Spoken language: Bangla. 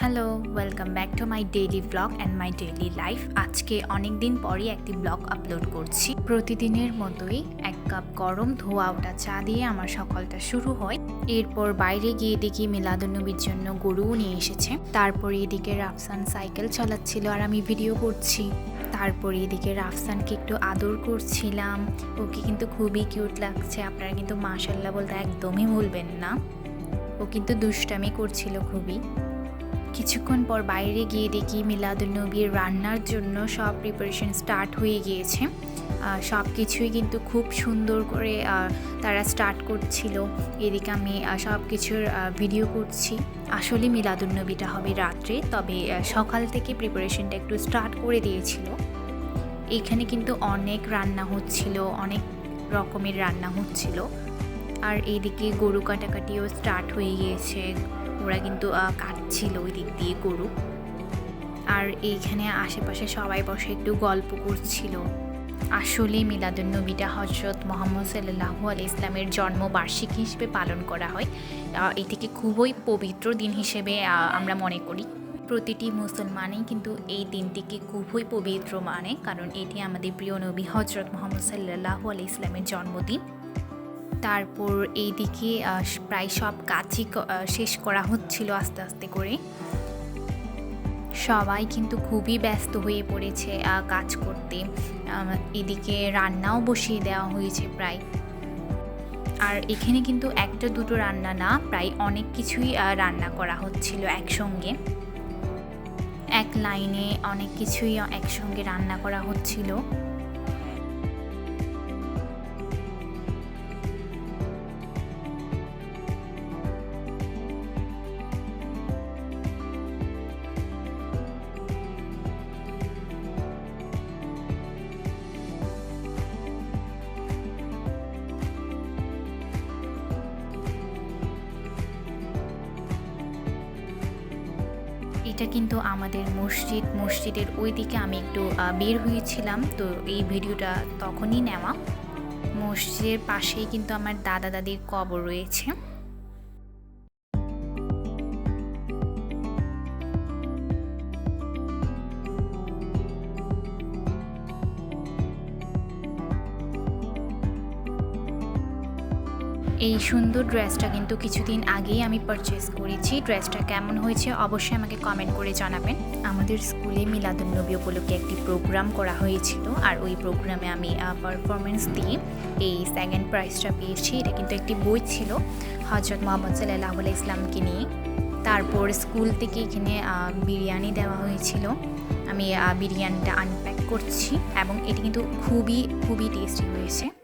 Hello welcome back to my daily blog and my daily life আজকে অনেক দিন পরই একটি ব্লগ আপলোড করছি। প্রতিদিনের মতোই এক কাপ গরম ধোয়া ওটা চা দিয়ে আমার সকালটা শুরু হয়। এরপর বাইরে গিয়ে দেখি মিলাদুন্নবীর জন্য গরুও নিয়ে এসেছে। তারপর এদিকে রাফসান সাইকেল চালাচ্ছিল আর আমি ভিডিও করছি। তারপর এদিকে রাফসানকে একটু আদর করছিলাম। ওকে কিন্তু খুবই কিউট লাগছে। আপনারা কিন্তু মাশাল্লাহ বলতে একদমই ভুলবেন না। ও কিন্তু দুষ্টামি করছিল খুবই। কিছুক্ষণ পর বাইরে গিয়ে দেখি মিলাদুলনবীর রান্নার জন্য সব প্রিপারেশন স্টার্ট হয়ে গিয়েছে। সব কিছুই কিন্তু খুব সুন্দর করে তারা স্টার্ট করছিল। এদিকে আমি সব কিছুর ভিডিও করছি। আসলে মিলাদুলনবীটা হবে রাত্রে, তবে সকাল থেকে প্রিপারেশনটা একটু স্টার্ট করে দিয়েছিল। এখানে কিন্তু অনেক রান্না হচ্ছিল, অনেক রকমের রান্না হচ্ছিল। আর এইদিকে গরু কাটাকাটিও স্টার্ট হয়ে গিয়েছে। ওরা কিন্তু কাটছিল ওই দিক দিয়ে গরু। আর এইখানে আশেপাশে সবাই বসে একটু গল্প করছিল। আসলে মিলাদুন্নবীটা হজরত মোহাম্মদ সাল্লাহু আলি ইসলামের জন্মবার্ষিকী হিসেবে পালন করা হয়। এটিকে খুবই পবিত্র দিন হিসেবে আমরা মনে করি। প্রতিটি মুসলমানই কিন্তু এই দিনটিকে খুবই পবিত্র মানে কারণ এটি আমাদের প্রিয় নবী হজরত মোহাম্মদ সাল্লাহু আলি ইসলামের জন্মদিন। তারপর এইদিকে প্রায় সব কাজই শেষ করা হচ্ছিল আস্তে আস্তে করে। সবাই কিন্তু খুবই ব্যস্ত হয়ে পড়েছে কাজ করতে। এদিকে রান্নাও বসিয়ে দেওয়া হয়েছে প্রায়। আর এখানে কিন্তু একটা দুটো রান্না না, প্রায় অনেক কিছুই রান্না করা হচ্ছিল একসঙ্গে। এক লাইনে অনেক কিছুই একসঙ্গে রান্না করা হচ্ছিল। এটা কিন্তু আমাদের মসজিদ, মসজিদের ওই দিকে আমি একটু বের হয়েছিলাম। তো এই ভিডিওটা তখনই নেওয়া। মসজিদের পাশেই কিন্তু আমার দাদা দাদির কবর রয়েছে। এই সুন্দর ড্রেসটা কিন্তু কিছুদিন আগেই আমি পারচেস করেছি। ড্রেসটা কেমন হয়েছে অবশ্যই আমাকে কমেন্ট করে জানাবেন। আমাদের স্কুলে মিলাদুন্নবী উপলক্ষে একটি প্রোগ্রাম করা হয়েছিল আর ওই প্রোগ্রামে আমি পারফরমেন্স দিয়ে এই সেকেন্ড প্রাইজটা পেয়েছি। এটা কিন্তু একটি বই ছিল হজরত মোহাম্মদ সাল্লাহ ইসলামকে নিয়ে। তারপর স্কুল থেকে এখানে বিরিয়ানি দেওয়া হয়েছিল। আমি বিরিয়ানিটা আনপ্যাক করছি এবং এটি কিন্তু খুবই খুবই টেস্টি হয়েছে।